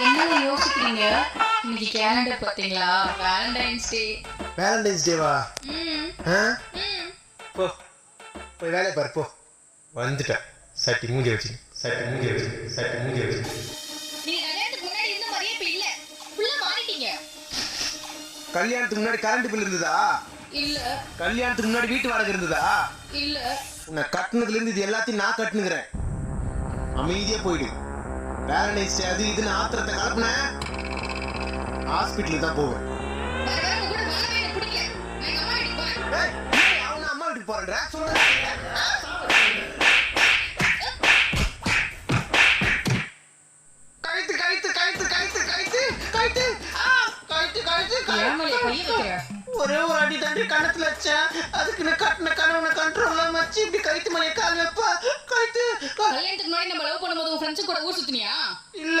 என்ன யோசிக்கிறீங்க? இன்னைக்கு கேலண்டர் பாத்தீங்களா வேலண்டைன்ஸ் டே வேலண்டைன்ஸ் டேவா போ. போய் வேலையை பாரு போ. வந்துட்டேன். சட்டி மூஞ்சி வச்சு. சட்டி மூஞ்சி வச்சு. சட்டி மூஞ்சி வச்சு. கல்யாணத்துக்கு முன்னாடி கரண்ட் பில் இருந்ததா? இல்ல. கல்யாணத்துக்கு முன்னாடி வீட்டு வாடகை இருந்ததா? இல்ல. உன்னை கட்டினதுல இருந்து இது எல்லாத்தையும் நான் கட்டுனுங்கிறேன். அமைதியா போயிடு. வேலண்டைன்ஸ் டே அது இதுன்னு ஆத்திரத்தை கலப்புன? ஹாஸ்பிட்டலுக்கு தான் போவேன். அம்மா வீட்டுக்கு போறேன் அவன அம்மா வீட்டுக்கு போறேன்ற சொல்றேன். ஒரே ஒரு அடி தண்டி கண்ணத்துல வச்சேன். அதுக்கு கட்டின கணவனை கண்ட்ரோல் வச்சு இப்படி கழுத்து மலையை கால் வைப்பா. கல்யாணத்துக்கு முன்னாடி நம்ம லவ் பண்ணும்போது உன் ஃப்ரெண்ட்ஸ் கூட ஊர் சுத்தினியா? இல்ல.